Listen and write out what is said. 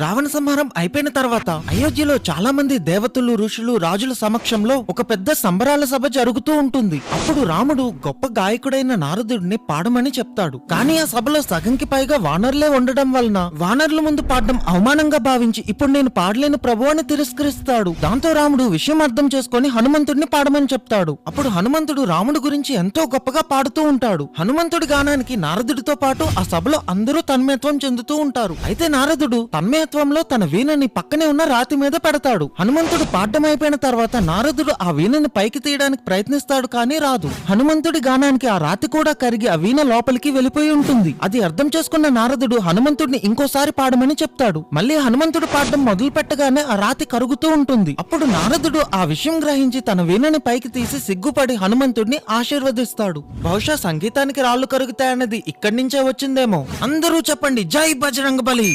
రావణ సంహారం అయిపోయిన తర్వాత అయోధ్యలో చాలా మంది దేవతలు ఋషులు రాజుల సమక్షంలో ఒక పెద్ద సంబరాల సభ జరుగుతూ ఉంటుంది. అప్పుడు రాముడు గొప్ప గాయకుడైన నారదుడిని పాడమని చెప్తాడు. కానీ ఆ సభలో సగంకి పైగా వానర్లే ఉండడం వలన వానర్ల ముందు పాడడం అవమానంగా భావించి ఇప్పుడు నేను పాడలేను ప్రభు అని తిరస్కరిస్తాడు. దాంతో రాముడు విషయం అర్థం చేసుకొని హనుమంతుడిని పాడమని చెప్తాడు. అప్పుడు హనుమంతుడు రాముడు గురించి ఎంతో గొప్పగా పాడుతూ ఉంటాడు. హనుమంతుడి గానానికి నారదుడితో పాటు ఆ సభలో అందరూ తన్మయత్వం చెందుతూ ఉంటారు. అయితే నారదుడు తన్మయత్వంలో తన వీణని పక్కనే ఉన్న రాతి మీద పెడతాడు. హనుమంతుడు పాడ్డం అయిపోయిన తర్వాత నారదుడు ఆ వీణని పైకి తీయడానికి ప్రయత్నిస్తాడు కానీ రాదు. హనుమంతుడి గానానికి ఆ రాతి కూడా కరిగి ఆ వీణ లోపలికి వెళ్ళిపోయి ఉంటుంది. అది అర్థం చేసుకున్న నారదుడు హనుమంతుడిని ఇంకోసారి పాడమని చెప్తాడు. మళ్ళీ హనుమంతుడు పాడడం మొదలు పెట్టగానే ఆ రాతి కరుగుతూ ఉంటుంది. అప్పుడు నారదుడు ఆ విషయం గ్రహించి తన వీణని పైకి తీసి సిగ్గుపడి హనుమంతుడిని ఆశీర్వదిస్తాడు. బహుశా సంగీతానికి రాళ్ళు కరుగుతాయన్నది ఇక్కడి నుంచే వచ్చిందేమో. అందరూ చెప్పండి. జై బజరంగ బలి